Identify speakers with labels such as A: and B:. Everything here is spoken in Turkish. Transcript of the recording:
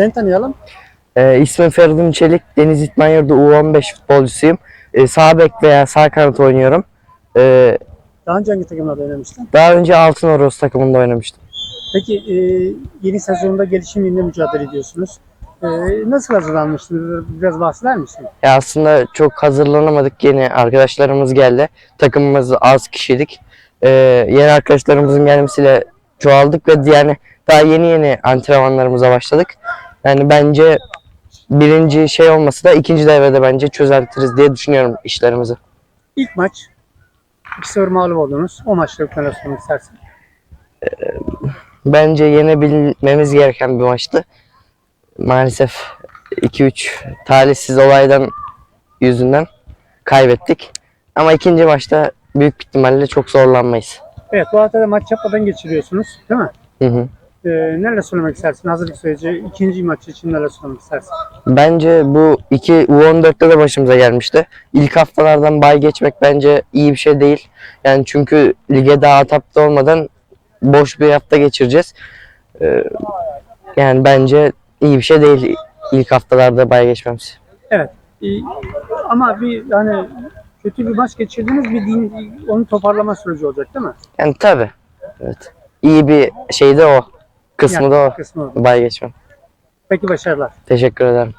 A: Seni tanıyalım.
B: Ee, ismim Feridun Çelik. Deniz İtman Yurdu U15 futbolcusuyum. Ee, sağ bek veya sağ kanat oynuyorum. Ee,
A: Daha önce hangi takımlarda oynamıştın?
B: daha önce Altın Oros takımında oynamıştım.
A: Peki e, yeni sezonda gelişim yılında mücadele ediyorsunuz. E, nasıl hazırlanmıştınız? Biraz bahseder misin?
B: Ya aslında çok hazırlanamadık. Yeni arkadaşlarımız geldi. Takımımız az kişilik. Ee, yeni arkadaşlarımızın gelmesiyle çoğaldık ve yani daha yeni yeni antrenmanlarımıza başladık. Yani bence birinci şey olmasa da ikinci devrede bence çözeltiriz diye düşünüyorum işlerimizi.
A: İlk maç 2-0 mağlup oldunuz. O maçta neler söylemek istersin?
B: Bence yenebilmemiz gereken bir maçtı. Maalesef 2-3 talihsiz olaydan yüzünden kaybettik. Ama ikinci maçta büyük ihtimalle çok zorlanmayız.
A: Evet bu hafta da maç yapmadan geçiriyorsunuz değil mi?
B: Hı hı.
A: E, neler söylemek istersin? Hazırlık süreci ikinci maç için neler söylemek istersin?
B: Bence bu iki U14'te de başımıza gelmişti. İlk haftalardan bay geçmek bence iyi bir şey değil. Yani çünkü lige daha adapte olmadan boş bir hafta geçireceğiz. Ee, yani bence iyi bir şey değil ilk haftalarda bay geçmemiz.
A: E, ama bir hani kötü bir maç geçirdiniz bir din, onu toparlama süreci olacak değil mi?
B: Yani tabi. Evet. İyi bir şey de o. Kısmı da o.
A: Kısmı.
B: Bay geçmem.
A: Peki başarılar.
B: Teşekkür ederim.